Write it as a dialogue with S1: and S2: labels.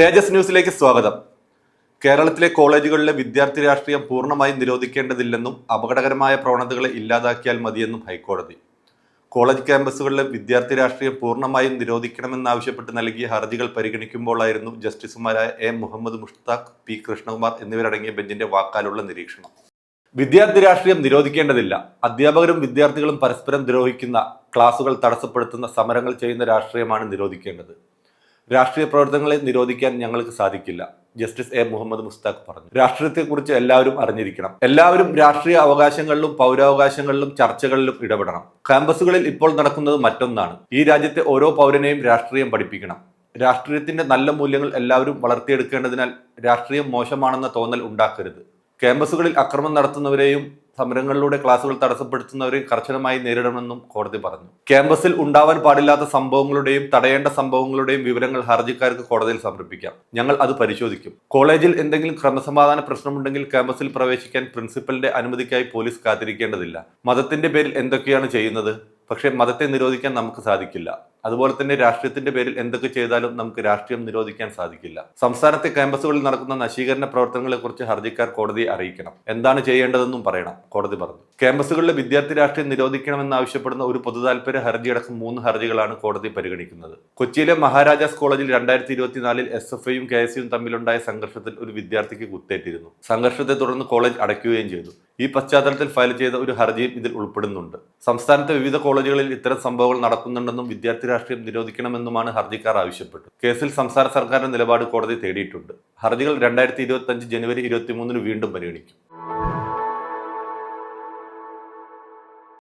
S1: തേജസ് ന്യൂസിലേക്ക് സ്വാഗതം. കേരളത്തിലെ കോളേജുകളിലെ വിദ്യാർത്ഥി രാഷ്ട്രീയം പൂർണമായും നിരോധിക്കേണ്ടതില്ലെന്നും അപകടകരമായ പ്രവണതകളെ ഇല്ലാതാക്കിയാൽ മതിയെന്നും ഹൈക്കോടതി. കോളേജ് ക്യാമ്പസുകളിലെ വിദ്യാർത്ഥി രാഷ്ട്രീയം പൂർണമായും നിരോധിക്കണമെന്നാവശ്യപ്പെട്ട് നൽകിയ ഹർജികൾ പരിഗണിക്കുമ്പോഴായിരുന്നു ജസ്റ്റിസുമാരായ എ. മുഹമ്മദ് മുഷ്താഖ് പി. കൃഷ്ണകുമാർ എന്നിവരടങ്ങിയ ബെഞ്ചിന്റെ വാക്കാലുള്ള നിരീക്ഷണം. വിദ്യാർത്ഥി രാഷ്ട്രീയം നിരോധിക്കേണ്ടതില്ല. അധ്യാപകരും വിദ്യാർത്ഥികളും പരസ്പരം ദ്രോഹിക്കുന്ന ക്ലാസുകൾ തടസ്സപ്പെടുത്തുന്ന സമരങ്ങൾ ചെയ്യുന്ന രാഷ്ട്രീയമാണ് നിരോധിക്കേണ്ടത്. രാഷ്ട്രീയ പ്രവർത്തനങ്ങളെ നിരോധിക്കാൻ ഞങ്ങൾക്ക് സാധിക്കില്ല. ജസ്റ്റിസ് എ മുഹമ്മദ് മുസ്താഖ് പറഞ്ഞു. രാഷ്ട്രീയത്തെക്കുറിച്ച് എല്ലാവരും അറിഞ്ഞിരിക്കണം. എല്ലാവരും രാഷ്ട്രീയ അവകാശങ്ങളിലും പൗരാവകാശങ്ങളിലും ചർച്ചകളിലും ഇടപെടണം. ക്യാമ്പസുകളിൽ ഇപ്പോൾ നടക്കുന്നത് മറ്റൊന്നാണ്. ഈ രാജ്യത്തെ ഓരോ പൗരനെയും രാഷ്ട്രീയം പഠിപ്പിക്കണം. രാഷ്ട്രീയത്തിന്റെ നല്ല മൂല്യങ്ങൾ എല്ലാവരും വളർത്തിയെടുക്കേണ്ടതിനാൽ രാഷ്ട്രീയം മോശമാണെന്ന തോന്നൽ ഉണ്ടാക്കരുത്. ക്യാമ്പസുകളിൽ അക്രമം നടത്തുന്നവരെയും സമരങ്ങളിലൂടെ ക്ലാസുകൾ തടസ്സപ്പെടുത്തുന്നവരെയും കർശനമായി നേരിടണമെന്നും കോടതി പറഞ്ഞു. ക്യാമ്പസിൽ ഉണ്ടാവാൻ പാടില്ലാത്ത സംഭവങ്ങളുടെയും തടയേണ്ട സംഭവങ്ങളുടെയും വിവരങ്ങൾ ഹർജിക്കാർക്ക് കോടതിയിൽ സമർപ്പിക്കാം. ഞങ്ങൾ അത് പരിശോധിക്കും. കോളേജിൽ എന്തെങ്കിലും ക്രമസമാധാന പ്രശ്നമുണ്ടെങ്കിൽ ക്യാമ്പസിൽ പ്രവേശിക്കാൻ പ്രിൻസിപ്പലിന്റെ അനുമതിക്കായി പോലീസ് കാത്തിരിക്കേണ്ടതില്ല. മതത്തിന്റെ പേരിൽ എന്തൊക്കെയാണ് ചെയ്യുന്നത്? പക്ഷേ മതത്തെ നിരോധിക്കാൻ നമുക്ക് സാധിക്കില്ല. അതുപോലെ തന്നെ രാഷ്ട്രീയത്തിന്റെ പേരിൽ എന്തൊക്കെ ചെയ്താലും നമുക്ക് രാഷ്ട്രീയം നിരോധിക്കാൻ സാധിക്കില്ല. സംസ്ഥാനത്തെ ക്യാമ്പസുകളിൽ നടക്കുന്ന നശീകരണ പ്രവർത്തനങ്ങളെക്കുറിച്ച് ഹർജിക്കാർ കോടതിയെ അറിയിക്കണം. എന്താണ് ചെയ്യേണ്ടതെന്നും പറയണം കോടതി പറഞ്ഞു. ക്യാമ്പസുകളിലെ വിദ്യാർത്ഥി രാഷ്ട്രീയം നിരോധിക്കണമെന്ന് ആവശ്യപ്പെടുന്ന ഒരു പൊതുതാൽപര്യ ഹർജിയടക്കം മൂന്ന് ഹർജികളാണ് കോടതി പരിഗണിക്കുന്നത്. കൊച്ചിയിലെ മഹാരാജാസ് കോളേജിൽ രണ്ടായിരത്തി ഇരുപത്തിനാലിൽ എസ് എഫ് ഐയും കെ എസ് യുവും തമ്മിലുണ്ടായ സംഘർഷത്തിൽ ഒരു വിദ്യാർത്ഥിക്ക് കുത്തേറ്റിരുന്നു. സംഘർഷത്തെ തുടർന്ന് കോളേജ് അടയ്ക്കുകയും ചെയ്തു. ഈ പശ്ചാത്തലത്തിൽ ഫയൽ ചെയ്ത ഒരു ഹർജിയും ഇതിൽ ഉൾപ്പെടുന്നുണ്ട്. സംസ്ഥാനത്തെ വിവിധ കോളേജുകളിൽ ഇത്തരം സംഭവങ്ങൾ നടക്കുന്നുണ്ടെന്നും വിദ്യാർത്ഥി രാഷ്ട്രീയം നിരോധിക്കണമെന്നുമാണ് ഹർജിക്കാർ ആവശ്യപ്പെട്ടു കേസിൽ സംസ്ഥാന സർക്കാരിന്റെ നിലപാട് കോടതി തേടിയിട്ടുണ്ട്. ഹർജികൾ രണ്ടായിരത്തി ജനുവരി ഇരുപത്തി മൂന്നിന് വീണ്ടും പരിഗണിക്കും.